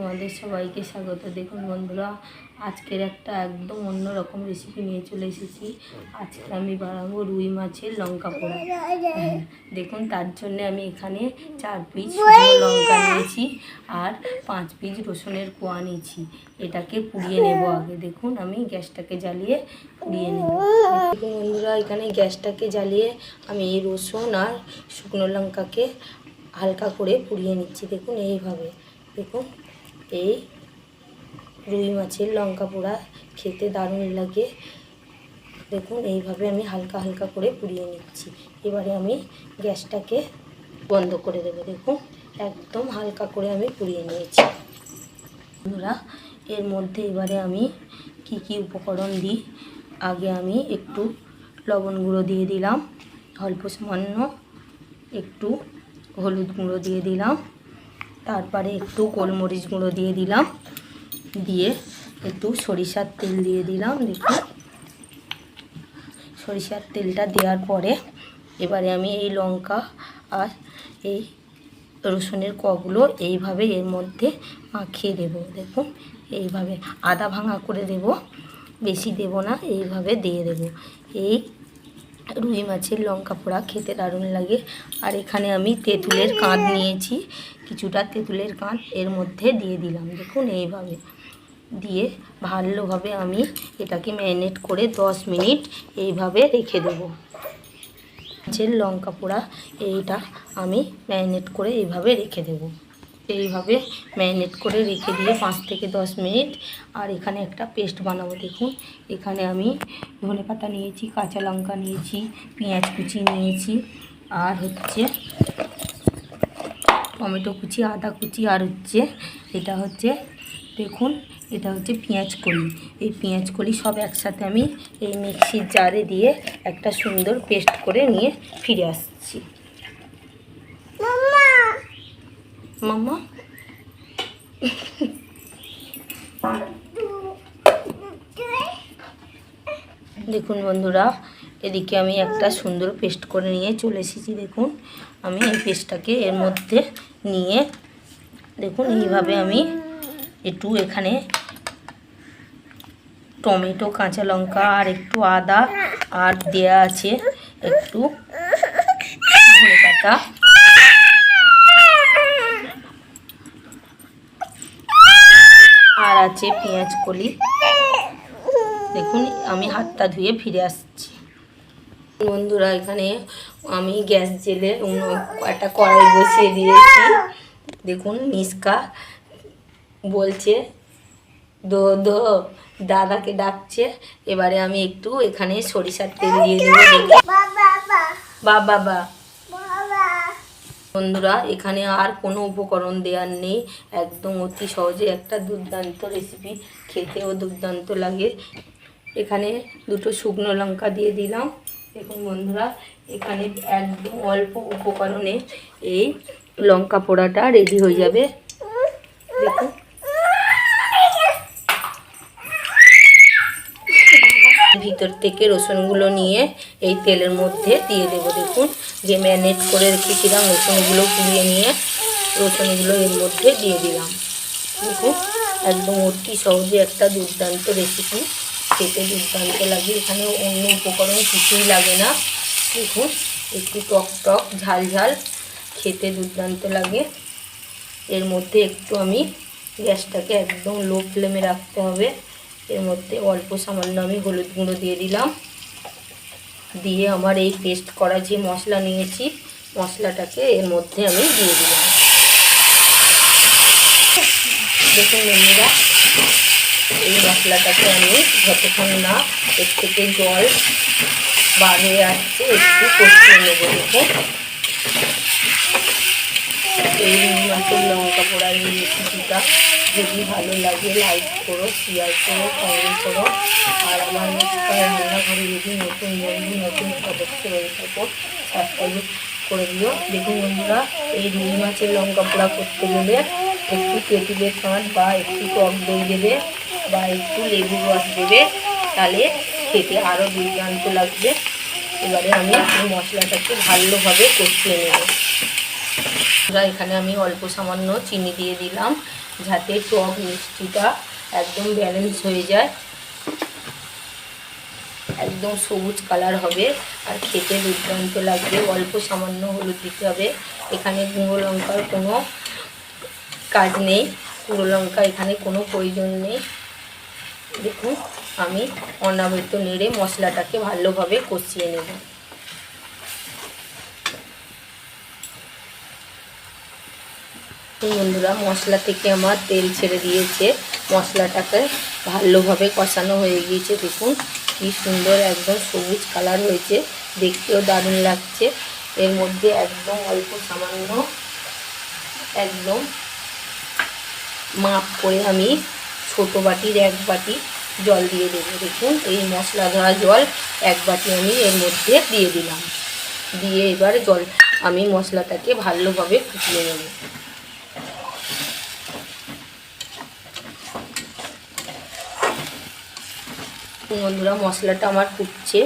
তোমাদের সবাইকে স্বাগত। দেখুন বন্ধুরা, আজকের একটা একদম অন্য রকম রেসিপি নিয়ে চলে এসেছি। আজকে আমি বানাবো রুই মাছের লঙ্কা পোড়া। দেখুন, তার জন্য আমি এখানে চার পিস লঙ্কা নিয়েছি আর পাঁচ পিস রসুনের কোয়া নিয়েছি। এটাকে পুড়িয়ে নেব আগে। দেখুন, আমি গ্যাসটাকে জ্বালিয়ে পুড়িয়ে নেব। বন্ধুরা, এখানে গ্যাসটাকে জ্বালিয়ে আমি এই রসুন আর শুকনো লঙ্কাকে হালকা করে পুড়িয়ে নিচ্ছি। দেখুন, এইভাবে। দেখুন। এই রুই মাছের লঙ্কা পোড়া খেতে দারুণ লাগে। দেখুন, এইভাবে আমি হালকা হালকা করে পুড়িয়ে নিচ্ছি। এবারে আমি গ্যাসটাকে বন্ধ করে দেবো। দেখুন, একদম হালকা করে আমি পুড়িয়ে নিয়েছি। বন্ধুরা, এর মধ্যে এবারে আমি কি কি উপকরণ দিই? আগে আমি একটু লবণ গুঁড়ো দিয়ে দিলাম, অল্প সামান্য একটু হলুদ গুঁড়ো দিয়ে দিলাম। তারপরে একটু গোলমরিচ গুঁড়ো দিয়ে দিলাম। দিয়ে একটু সরিষার তেল দিয়ে দিলাম, দেখুন। সরিষার তেলটা দেওয়ার পরে এবারে আমি এই লঙ্কা আর এই রসুনের কগুলো এইভাবে এর মধ্যে মাখিয়ে দেব, দেখুন। এইভাবে আদা ভাঙা করে দেব, বেশি দেব না, এইভাবে দিয়ে দেব। এই রুই মাছের লঙ্কা পোড়া খেতে দারুণ লাগে। আর এখানে আমি তেঁতুলের কাঁধ নিয়েছি, কিছুটা তেঁতুলের কাঁধ এর মধ্যে দিয়ে দিলাম। দেখুন এইভাবে দিয়ে ভালোভাবে আমি এটাকে ম্যারিনেট করে দশ মিনিট এইভাবে রেখে দেবো। মাছের লঙ্কা পোড়া এইটা আমি ম্যারিনেট করে এইভাবে রেখে দেবো। এইভাবে ম্যারিনেট করে রেখে দিয়ে পাঁচ থেকে দশ মিনিট আর এখানে একটা পেস্ট বানাবো, দেখুন। এখানে আমি ধনে পাতা নিয়েছি, কাঁচা লঙ্কা নিয়েছি, পেঁয়াজ কুচি নিয়েছি, আর হচ্ছে টমেটো কুচি, আদা কুচি, আর হচ্ছে এটা হচ্ছে, দেখুন, এটা হচ্ছে পেঁয়াজ কলি। এই পেঁয়াজ কলি সব একসাথে আমি এই মিক্সির জারে দিয়ে একটা সুন্দর পেস্ট করে নিয়ে ফিরে আসছি। মামা দেখুন বন্ধুরা, এদিকে আমি একটা সুন্দর পেস্ট করে নিয়ে চলে এসেছি, দেখুন। আমি এই পেস্টটাকে এর মধ্যে নিয়ে, দেখুন এইভাবে আমি একটু এখানে টমেটো, কাঁচা লঙ্কা আর একটু আদা আর দেয়া আছে, একটু ধনে পাতা। আর আছে পেঁয়াজ কলি। দেখুন আমি হাতটা ধুয়ে ফিরে আসছি। বন্ধুরা এখানে আমি গ্যাস জেলে একটা কড়াই বসিয়ে দিয়েছি। দেখুন মিসকা বলছে দো দো দাদাকে ডাকছে। এবারে আমি একটু এখানে সরিষার তেল দিয়ে দেবো। দেখি বা বাবা বন্ধুরা, এখানে আর কোনো উপকরণ দেওয়ার নেই। একদম অতি সহজে একটা দুর্দান্ত রেসিপি খেতেও দুর্দান্ত লাগে। এখানে দুটো শুকনো লঙ্কা দিয়ে দিলাম। দেখুন বন্ধুরা, এখানে একদম অল্প উপকরণে এই লঙ্কা পোড়াটা রেডি হয়ে যাবে। দেখুন। ভিতর থেকে রসুনগুলো নিয়ে এই তেলের মধ্যে দিয়ে দেবো। দেখুন যে ম্যানেট করে রেখেছিলাম, রসুনগুলো পুড়িয়ে নিয়ে রসুনগুলো এর মধ্যে দিয়ে দিলাম। দেখুন, একদম অতি সহজে একটা দুর্দান্ত রেসিপি খেতে দুর্দান্ত লাগে। এখানে অন্য উপকরণ কিছুই লাগে না। দেখুন, একটু টক টক, ঝাল ঝাল, খেতে দুর্দান্ত লাগে। এর মধ্যে একটু আমি গ্যাসটাকে একদম লো ফ্লেমে রাখতে হবে। এর মধ্যে অল্প সামান্য আমি হলুদ গুঁড়ো দিয়ে দিলাম। দিয়ে আমার এই পেস্ট করা যে মশলা নিয়েছি, মশলাটাকে এর মধ্যে আমি দিয়ে দিলাম। দেখুন বন্ধুরা, এই মশলাটাকে আমি যতক্ষণ না এর থেকে জল বার হয়ে আসছে, একটু কষিয়ে নেব, দেখুন। এই মাছের লঙ্কা পোড়ার এই রেসিপিটা যদি ভালো লাগে লাইক করো শেয়ার করো কমেন্ট করো আর আমার রান্নাঘরে যদি নতুন বন্ধু নতুন সদস্য হয়ে থাকো সাবস্ক্রাইব করে দিও দেখুন বন্ধুরা এই রুই মাছের লঙ্কা পোড়া করতে গেলে একটু তেঁতুলের কাঁট বা একটু টক দই দেবে বা একটু লেবু রস দেবে তাহলে খেতে আরও দুর্দান্ত লাগবে এবারে আমি মশলাটাকে ভালোভাবে কষিয়ে নেব। এখানে আমি অল্প সামান্য চিনি দিয়ে দিলাম যাতে টক মিষ্টিটা একদম ব্যালেন্স হয়ে যায়। একদম সবুজ কালার হবে আর খেতে দুর্দান্ত লাগবে। অল্প সামান্য হলুদ দিতে হবে। এখানে গুঁড়ো লঙ্কার কোনো কাজ নেই। গুঁড়ো লঙ্কা এখানে কোনো প্রয়োজন নেই। দেখুন, আমি অনাবৃত নেড়ে মশলাটাকে ভালোভাবে কষিয়ে নেব। বন্ধুরা, মশলা থেকে আমার তেল ছেড়ে দিয়েছে। মশলাটাকে ভালোভাবে কষানো হয়ে গিয়েছে। দেখুন, কি সুন্দর একদম সবুজ কালার হয়েছে। দেখতেও দারুণ লাগছে। এর মধ্যে একদম অল্প সামান্য একদম মাপ করে আমি ছোট বাটির এক বাটি জল দিয়ে দেবো। দেখুন, এই মশলা ধরা জল এক বাটি আমি এর মধ্যে দিয়ে দিলাম। দিয়ে এবার জল আমি মশলাটাকে ভালোভাবে ফুটিয়ে নেব। বন্ধুরা, মশলাটা আমার ফুটছে।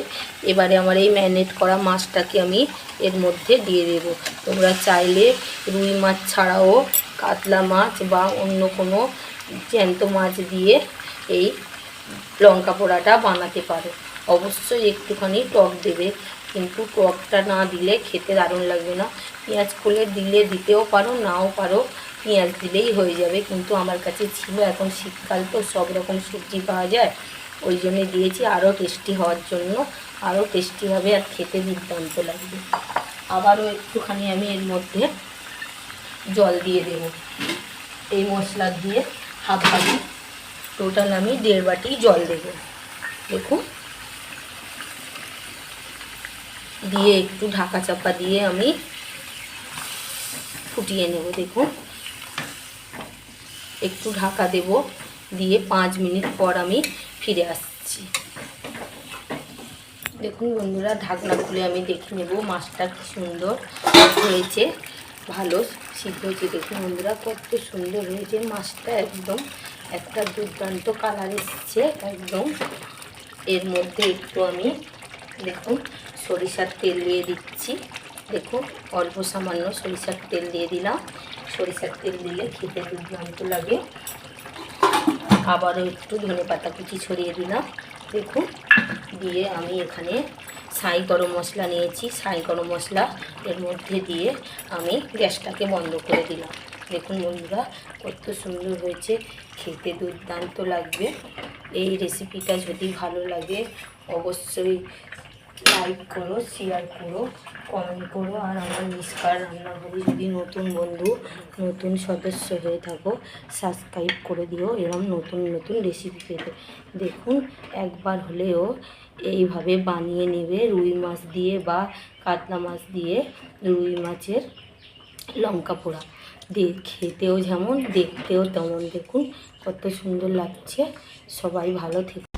এবারে আমার এই ম্যারিনেট করা মাছটাকে আমি এর মধ্যে দিয়ে দেবো। তোমরা চাইলে রুই মাছ ছাড়াও কাতলা মাছ বা অন্য কোনো জ্যান্ত মাছ দিয়ে এই লঙ্কা পোড়াটা বানাতে পারো। অবশ্যই একটুখানি টক দেবে, কিন্তু টকটা না দিলে খেতে দারুণ লাগবে না। পেঁয়াজ খুলে দিলে দিতেও পারো, নাও পারো, পেঁয়াজ দিলেই হয়ে যাবে। কিন্তু আমার কাছে ছিল, এখন শীতকাল তো সব রকম সবজি পাওয়া যায়। ওই জন্য দিয়েছি। আরও টেস্টি হওয়ার জন্য। আরও টেস্টি হবে আর খেতে দুর্দান্ত লাগবে। আবারও একটুখানি আমি এর মধ্যে জল দিয়ে দেব। এই মশলা দিয়ে হাফ বাটি টোটাল আমি দেড় বাটি জল দেব। দেখুন। দিয়ে একটু ঢাকা চাপা দিয়ে আমি ফুটিয়ে নেব। দেখুন। একটু ঢাকা দেব। দিয়ে পাঁচ মিনিট পর আমি ফিরে আসছি। দেখুন বন্ধুরা, ঢাকনা খুলে আমি দেখে নেব মাছটা কি সুন্দর হয়েছে। ভালো সিদ্ধ হয়েছে। দেখুন বন্ধুরা, কত সুন্দর হয়েছে। মাছটা একদম একটা দুর্দান্ত কালার এসছে, একদম। এর মধ্যে একটু আমি দেখুন সরিষার তেল দিয়ে দিচ্ছি। দেখুন, অল্প সামান্য সরিষার তেল দিয়ে দিলাম। সরিষার তেল দিলে খেতে দুর্দান্ত লাগে। আবারও একটু ধনে পাতা কুচি ছড়িয়ে দিলাম। দেখুন, দিয়ে আমি এখানে সাই গরম মশলা নিয়েছি। সাই গরম মশলা এর মধ্যে দিয়ে আমি গ্যাসটাকে বন্ধ করে দিলাম। দেখুন বন্ধুরা, কত সুন্দর হয়েছে। খেতে দুর্দান্ত লাগবে। এই রেসিপিটা যদি ভালো লাগে, অবশ্যই লাইক করো শেয়ার করো কমেন্ট করো, আর আমার মিসকার রান্নাঘরে যদি নতুন বন্ধু, নতুন সদস্য হয়ে থাকো সাবস্ক্রাইব করে দিও, এরম নতুন নতুন রেসিপি পেতে। দেখুন, একবার হলেও এইভাবে বানিয়ে নেবে রুই মাছ দিয়ে বা কাতলা মাছ দিয়ে রুই মাছের লঙ্কা পোড়া। দে, খেতেও যেমন, দেখতেও তেমন। দেখুন, কত সুন্দর লাগছে। সবাই ভালো থেকে।